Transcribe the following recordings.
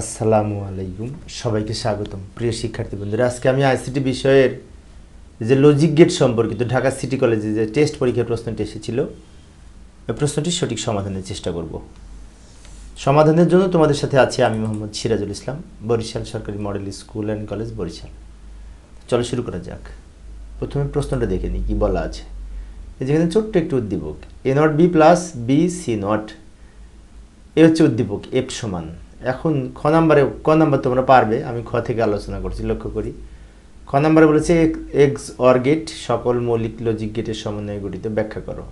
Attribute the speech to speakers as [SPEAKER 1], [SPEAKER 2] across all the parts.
[SPEAKER 1] আসসালামু আলাইকুম। সবাইকে স্বাগতম। প্রিয় শিক্ষার্থী বন্ধুরা, আজকে আমি আইসিটি বিষয়ের যে লজিক গেট সম্পর্কিত ঢাকা সিটি কলেজে যে টেস্ট পরীক্ষার প্রশ্নটি এসেছিল, ওই প্রশ্নটির সঠিক সমাধানের চেষ্টা করব। সমাধানের জন্য তোমাদের সাথে আছি আমি মোহাম্মদ সিরাজুল ইসলাম, বরিশাল সরকারি model school and college Barishal. চলো শুরু করা যাক। প্রথমে প্রশ্নটা দেখে নিই, কী বলা আছে? যেখানে ছোট্ট একটু উদ্দীপক A not B plus B C not A হচ্ছে উদ্দীপক এফ সমান। এখন খ নাম্বারে, ক নাম্বার তোমরা পারবে, আমি খ থেকে আলোচনা করছি, লক্ষ্য করি। খ নাম্বারে বলেছে এক্স অর গেট সকল মৌলিক লজিক গেটের সমন্বয়ে গঠিত, ব্যাখ্যা করো।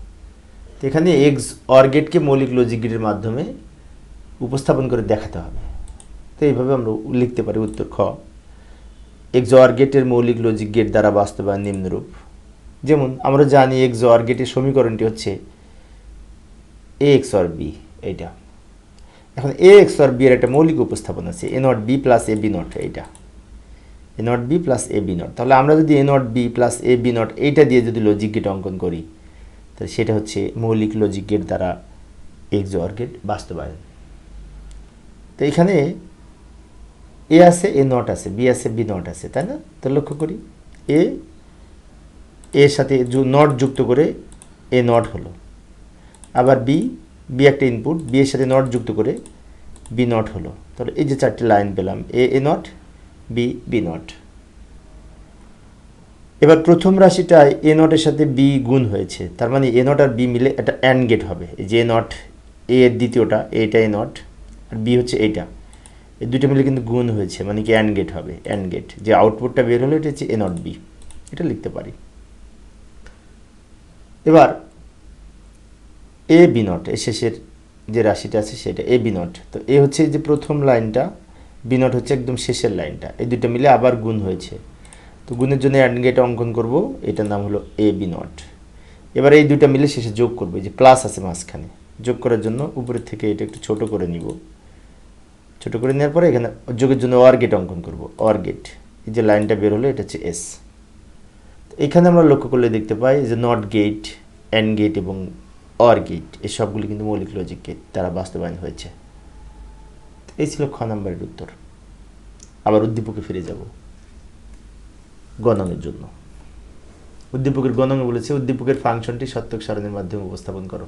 [SPEAKER 1] তো এখানে এক্স অর গেটকে মৌলিক লজিক গেটের মাধ্যমে উপস্থাপন করে দেখাতে হবে। তো এইভাবে আমরা লিখতে পারি উত্তর খ। এক্স অর গেটের মৌলিক লজিক গেট দ্বারা বাস্তবায়ন নিম্নরূপ। যেমন, আমরা জানি এক্স অর গেটের সমীকরণটি হচ্ছে এ এক্স অর বি এইটা। এখন এ এক্স আর বি এর একটা মৌলিক উপস্থাপন আছে A not B plus A B not এইটা। A not B plus A B not তাহলে আমরা যদি A not B plus A B not এইটা দিয়ে যদি লজিক গেট অঙ্কন করি, তাহলে সেটা হচ্ছে মৌলিক লজিক গেট দ্বারা এক্স অর গেট বাস্তবায়ন। তো এখানে এ আছে এ নট আছে বি আছে বি নট আছে, তাই না? তো লক্ষ্য করি এ এর সাথে নট যুক্ত করে এ নট হলো। আবার বি বি একটা ইনপুট বি এর সাথে নট যুক্ত করে বি নট হলো। তাহলে এই যে চারটি লাইন পেলাম A A not B B not এবার প্রথম রাশিটায় এ নটের সাথে বি গুণ হয়েছে। তার মানে এ নট আর বি মিলে একটা অ্যান্ড গেট হবে। যে নট এ এর দ্বিতীয়টা এটা এ নট আর বি হচ্ছে এইটা এই দুটো মিলে কিন্তু গুণ হয়েছে মানে কি অ্যান্ড গেট হবে অ্যান্ড গেট যে আউটপুটটা বের হলো, এটা হচ্ছে এ নট বি এটা লিখতে পারি। এবার এ বি নট এ শেষের যে রাশিটা আছে সেটা এ বি নট তো এ হচ্ছে যে প্রথম লাইনটা বি নট হচ্ছে একদম শেষের লাইনটা। এই দুটো মিলে আবার গুণ হয়েছে। তো গুণের জন্য অ্যান্ড গেট অঙ্কন করব, এটার নাম হলো এ বি নট এবার এই দুটো মিলে শেষে যোগ করব যে প্লাস আছে মাঝখানে। যোগ করার জন্য উপরের থেকে এটা একটু ছোট করে নিব। ছোট করে নেওয়ার পরে এখানে যোগের জন্য ওয়ার গেট অঙ্কন করব ওয়ার এই যে লাইনটা বের হলো, এটা হচ্ছে এস এখানে আমরা লক্ষ্য করলে দেখতে পাই যে নট গেট অ্যান্ড গেট এবং অর গেট এই সবগুলি কিন্তু মৌলিক লজিক গেট তারা বাস্তবায়ন হয়েছে। এই ছিল খ নাম্বারের উত্তর। আবার উদ্দীপকে ফিরে যাব। গণনের জন্য। উদ্দীপকের গণনে বলেছে, উদ্দীপকের ফাংশনটি সত্যক সারণীর মাধ্যমে উপস্থাপন করো।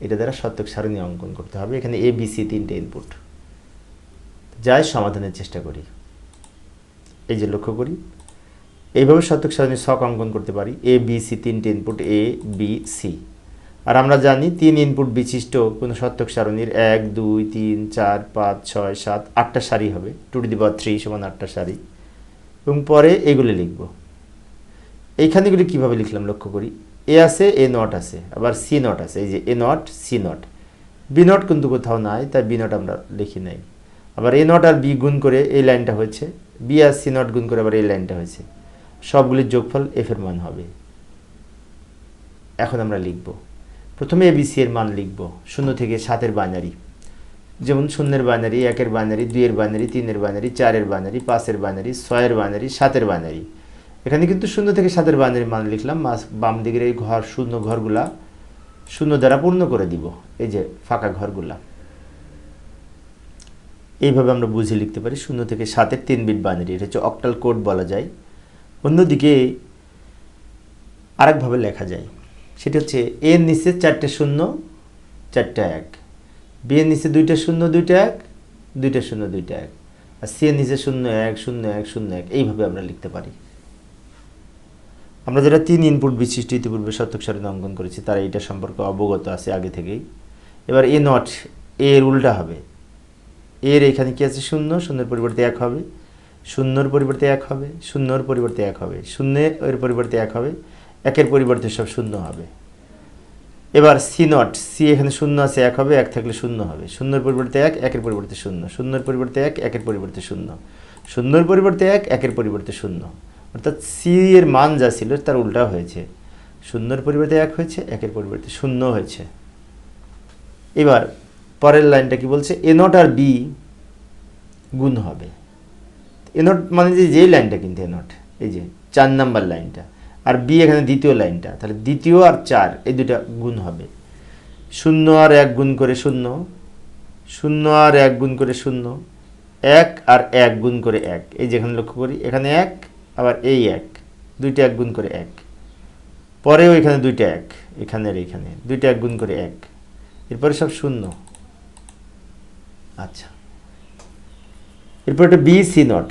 [SPEAKER 1] এটা দ্বারা সত্যক সারণী অঙ্কন করতে হবে। এখানে এ বি সি তিনটে ইনপুট যাই সমাধানের চেষ্টা করি। এই যে লক্ষ্য করি। এইভাবে শতক সারণীর শখ অঙ্কন করতে পারি। এ বি সি তিনটে ইনপুট এ বি সি আর আমরা জানি তিন ইনপুট বিশিষ্ট কোনো শতক সারণীর এক, দুই, তিন, চার, পাঁচ, ছয়, সাত, আটটা সারি হবে। Two to the power three সমান আটটা সারি। এবং পরে এগুলি লিখব। এইখানেগুলি কীভাবে লিখলাম লক্ষ্য করি? এ আছে, এ নট আছে, আবার সি নট আছে। এই যে A not, C not. B not কিন্তু কোথাও নাই, তাই বি নট আমরা লিখি নাই। আবার এ নট আর বি গুণ করে এই লাইনটা হয়েছে। বি আর সি নট গুণ করে আবার এই লাইনটা হয়েছে। সবগুলির যোগফল এফ এর মান হবে। এখন আমরা লিখব। প্রথমে এবিসি এর মান লিখব, শূন্য থেকে সাতের বাইনারি যেমন শূন্যের বাইনারি একের বাইনারি দুইয়ের বাইনারি তিনের বাইনারি চারের বাইনারি পাঁচের বাইনারি ছয়ের বাইনারি সাতের বাইনারি এখানে কিন্তু শূন্য থেকে সাতের বাইনারি মান লিখলাম বাম দিকের এই ঘর, শূন্য ঘরগুলা শূন্য দ্বারা পূর্ণ করে দিব, এই যে ফাঁকা ঘরগুলা। এইভাবে আমরা বুঝে লিখতে পারি, শূন্য থেকে সাতের তিন বিট বাইনারি এটা হচ্ছে অক্টাল কোড বলা যায়। অন্যদিকে আরেকভাবে লেখা যায়। সেটা হচ্ছে এর নিচে চারটে শূন্য, চারটা এক। বি এর নিচে দুইটা শূন্য, দুইটা এক, দুইটা শূন্য, দুইটা এক। আর সি এর নিচে শূন্য, এক শূন্য এক শূন্য, এক। এইভাবে আমরা লিখতে পারি। আমরা যারা তিন ইনপুট বিশিষ্ট ইতিপূর্বে শতক সারণী অঙ্কন করেছি, তারা এটা সম্পর্কে অবগত আছে আগে থেকেই। এবার এ নট এর উল্টা হবে। এর এখানে কি আছে? শূন্য, শূন্যের পরিবর্তে এক হবে। শূন্যর পরিবর্তে এক হবে, শূন্যর পরিবর্তে এক হবে। শূন্যের এর পরিবর্তে এক হবে। একের পরিবর্তে সব শূন্য হবে। এবার সি নট, সি এখানে শূন্য আছে, এক হবে, এক থাকলে শূন্য হবে। শূন্যর পরিবর্তে এক, একের পরিবর্তে শূন্য। শূন্যর পরিবর্তে এক, একের পরিবর্তে শূন্য। শূন্যর পরিবর্তে এক, একের পরিবর্তে শূন্য। অর্থাৎ সি এর মান যা ছিল, তার উল্টা হয়েছে। শূন্যর পরিবর্তে এক হয়েছে, একের পরিবর্তে শূন্য হয়েছে। এবার পরের লাইনটা কি বলছে? এ নট আর বি গুণ হবে। এ নট মানে যে, যেই লাইনটা কিন্তু এ নট, এই যে চার নাম্বার লাইনটা। আর বি এখানে দ্বিতীয় লাইনটা। তাহলে দ্বিতীয় আর চার, এই দুটা গুণ হবে। শূন্য আর এক গুণ করে শূন্য শূন্য আর এক গুণ করে শূন্য, এক আর এক গুণ করে এক। এই যেখানে লক্ষ্য করি, এখানে এক, আবার এই এক, দুইটা এক গুণ করে এক। পরেও এখানে দুইটা এক এখানের এইখানে দুইটা এক গুণ করে এক। এরপরে সব শূন্য। আচ্ছা। এরপর একটা বি সি নট।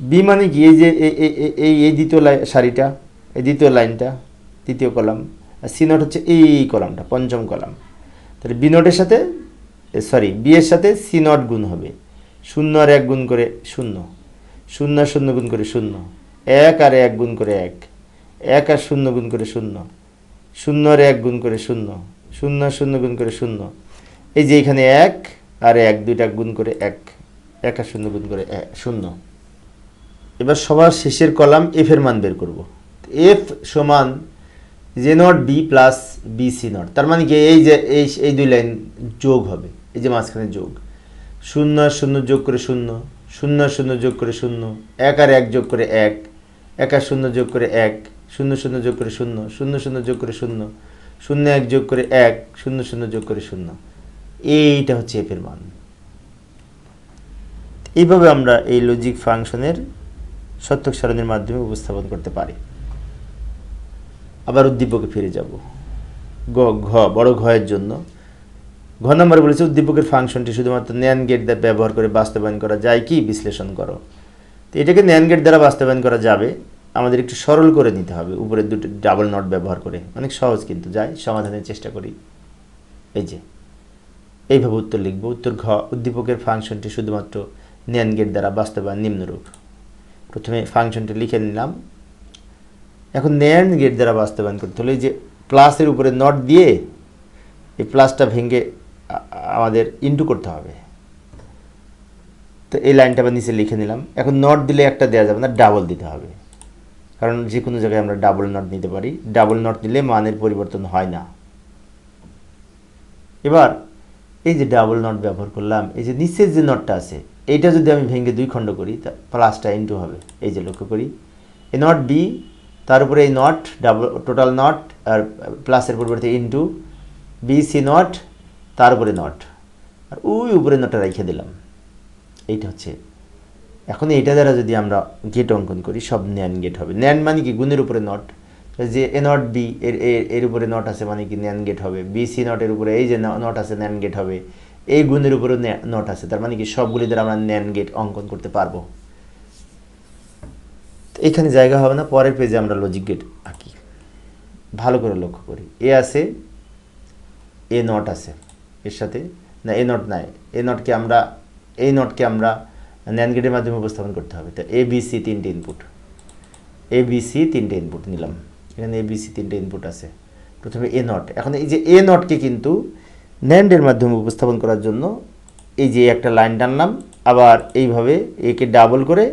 [SPEAKER 1] বি মানে কি? এই যে এই এই দ্বিতীয় সারিটা। এই দ্বিতীয় লাইনটা তৃতীয় কলাম, আর সি নট হচ্ছে এই কলামটা, পঞ্চম কলাম। তাহলে বি নটের সাথে সরি, বি এর সাথে সি নট গুণ হবে। শূন্য আর এক গুণ করে শূন্য। শূন্য আর শূন্য গুণ করে শূন্য। এক আর এক গুণ করে এক। এক আর শূন্য গুণ করে শূন্য। শূন্য আর এক গুণ করে শূন্য। শূন্য শূন্য গুণ করে শূন্য। এই যে এখানে এক আর এক, দুইটা গুণ করে এক। এক আর শূন্য গুণ করে শূন্য। এবার সবার শেষের কলাম এফের মান বের করব। এফ সমান J not B plus B C not তার মানে কি এই যে, এই এই দুই লাইন যোগ হবে, এই যে মাঝখানে যোগ। শূন্য শূন্য যোগ করে শূন্য শূন্য শূন্য যোগ করে শূন্য, এক আর এক যোগ করে এক এক আর শূন্য যোগ করে এক, শূন্য শূন্য যোগ করে শূন্য শূন্য শূন্য যোগ করে শূন্য শূন্য এক যোগ করে এক, শূন্য শূন্য যোগ করে শূন্য। এইটা হচ্ছে এফের মান। এইভাবে আমরা এই লজিক ফাংশনের সত্যক সারণীর মাধ্যমে উপস্থাপন করতে পারি। আবার উদ্দীপকে ফিরে যাব। গ, ঘ, বড় ঘয়ের জন্য। ঘ নম্বরে বলেছে, উদ্দীপকের ফাংশনটি শুধুমাত্র ন্যান গেট দ্বারা ব্যবহার করে বাস্তবায়ন করা যায় কি? বিশ্লেষণ করো। তো এটাকে ন্যান গেট দ্বারা বাস্তবায়ন করা যাবে, আমাদের একটু সরল করে নিতে হবে। উপরে দুটো ডাবল নট ব্যবহার করে। অনেক সহজ কিন্তু, যাই, সমাধানের চেষ্টা করি। এই যে, এইভাবে উত্তর লিখব। উত্তর ঘ, উদ্দীপকের ফাংশনটি শুধুমাত্র ন্যান গেট দ্বারা বাস্তবায়ন নিম্নরূপ। প্রথমে ফাংশনটি লিখে নিলাম। এখন ন্যান্ড গেট দ্বারা বাস্তবায়ন করতে হলে যে প্লাসের উপরে নট দিয়ে এই প্লাসটা ভেঙে আমাদের ইন্টু করতে হবে। তো এই লাইনটা আবার নিচে লিখে নিলাম। এখন নট দিলে একটা দেওয়া যাবে না ডাবল দিতে হবে। কারণ যে কোনো জায়গায় আমরা ডাবল নট নিতে পারি। ডাবল নট নিলে মানের পরিবর্তন হয় না। এবার এই যে ডাবল নট ব্যবহার করলাম, এই যে নিচের যে নটটা আছে, এইটা যদি আমি ভেঙে দুই খণ্ড করি, তা প্লাসটা ইন্টু হবে। এই যে লক্ষ্য করি। এই নট বি তার উপরে এই নট ডাবল টোটাল নট আর প্লাসের পরিবর্তে ইন্টু বি সি নট তার উপরে নট আর ওই উপরে নটটা রেখে দিলাম। এইটা হচ্ছে। এখন এইটা দ্বারা যদি আমরা গেট অঙ্কন করি, সব ন্যান গেট হবে। ন্যান মানে কি? গুণের উপরে নট যে এ নট বি এর, এর- উপরে নট আছে মানে কি? ন্যান গেট হবে। বি সি নটের উপরে এই যে নট আছে ন্যান গেট হবে। এই গুণের উপরে নট আছে। তার মানে কি? সবগুলি দ্বারা আমরা ন্যান গেট অঙ্কন করতে পারব। এখানে জায়গা হবে না, পরের পেজে আমরা লজিক গেট আঁকি। ভালো করে লক্ষ্য করি। এ আছে এ নট আছে। এর সাথে, না এ নট নাই। এ নটকে আমরা এই নটকে আমরা ন্যান গেটের মাধ্যমে উপস্থাপন করতে হবে। তো এ বি সি তিনটে ইনপুট এ বি সি তিনটে ইনপুট নিলাম। এখানে এ বি সি তিনটে ইনপুট আছে। প্রথমে এ নট এখন এই যে এ নটকে কিন্তু ন্যান্ডের মাধ্যমে উপস্থাপন করার জন্য এই যে একটা লাইন টানলাম, আবার এইভাবে একে ডাবল করে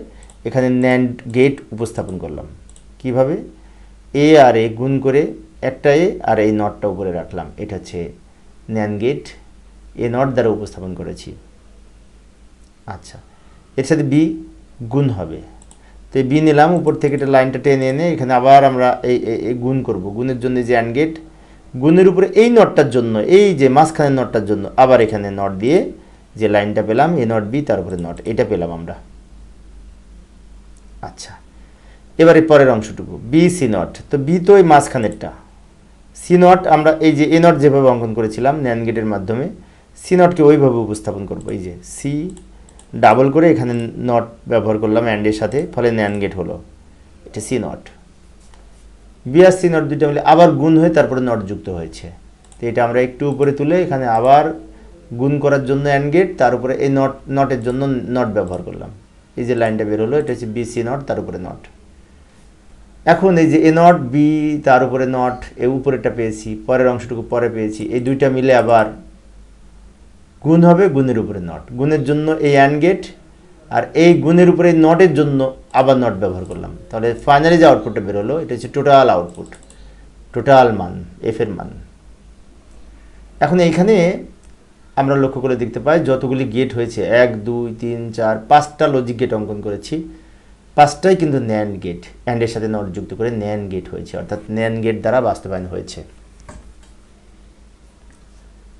[SPEAKER 1] এখানে ন্যান্ড গেট উপস্থাপন করলাম। কীভাবে? এ আর এ গুণ করে একটা এ আর এই নটটা উপরে রাখলাম। এটা হচ্ছে ন্যান গেট এ নট দ্বারা উপস্থাপন করেছি। আচ্ছা এর সাথে বি গুণ হবে। তো বি নিলাম, উপর থেকে এটা লাইনটা টেনে এনে এখানে আবার আমরা এই- এই গুণ করব। গুণের জন্য যে অ্যান্ড গেট গুণের উপরে এই নটটার জন্য, এই যে মাঝখানের নটটার জন্য আবার এখানে নট দিয়ে যে লাইনটা পেলাম এ নট বি তার উপরে নট, এটা পেলাম আমরা। আচ্ছা এবারে পরের অংশটুকু বি সি নট তো বি তো এই মাঝখানেরটা। সি নট আমরা এই যে এ নট যেভাবে অঙ্কন করেছিলাম ন্যান গেটের মাধ্যমে সি নটকে ওইভাবে উপস্থাপন করব। এই যে সি ডাবল করে এখানে নট ব্যবহার করলাম অ্যান্ডের সাথে, ফলে ন্যান গেট হলো। এটা সি নট বি আর সি নট দুইটা মিলে আবার গুণ হয়ে তারপরে নট যুক্ত হয়েছে। তো এটা আমরা একটু উপরে তুলে এখানে আবার গুণ করার জন্য অ্যান্ড গেট তার উপরে এই নট নটের জন্য নট ব্যবহার করলাম। এই যে লাইনটা বের হলো এটা হচ্ছে বি সি নট তার উপরে নট এখন এই যে এ নট বি তার উপরে নট এ উপরেটা পেয়েছি, পরের অংশটুকু পরে পেয়েছি, এই দুইটা মিলে আবার গুণ হবে গুণের উপরে নট গুণের জন্য এই অ্যান্ড গেট আর এই গুণের উপরে নটের জন্য আবার নট ব্যবহার করলাম। তাহলে ফাইনালি যে আউটপুটটা বেরোলো, এটা হচ্ছে টোটাল আউটপুট টোটাল মান এফ এর মান। এখন এইখানে আমরা লক্ষ্য করে দেখতে পাই, যতগুলি গেট হয়েছে, এক, দুই, তিন, চার, পাঁচটা লজিক গেট অঙ্কন করেছি। পাঁচটাই কিন্তু ন্যান্ড গেট অ্যান্ডের সাথে নট যুক্ত করে ন্যান্ড গেট হয়েছে, অর্থাৎ ন্যান্ড গেট দ্বারা বাস্তবায়ন হয়েছে।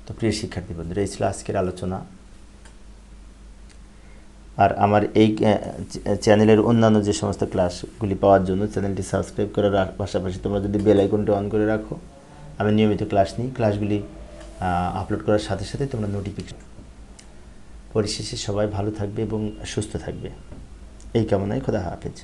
[SPEAKER 1] তো প্রিয় শিক্ষার্থী বন্ধুরা, এই ছিল আজকের আলোচনা। আর আমার এই চ্যানেলের অন্যান্য যে সমস্ত ক্লাসগুলি পাওয়ার জন্য চ্যানেলটি সাবস্ক্রাইব করার পাশাপাশি তোমরা যদি বেল আইকনটি অন করে রাখো, আমি নিয়মিত ক্লাস নিই। ক্লাসগুলি আপলোড করার সাথে সাথে তোমরা নোটিফিকেশন পরিশেষে সবাই ভালো থাকবে এবং সুস্থ থাকবে। এই কামনায় খোদা হাফেজ।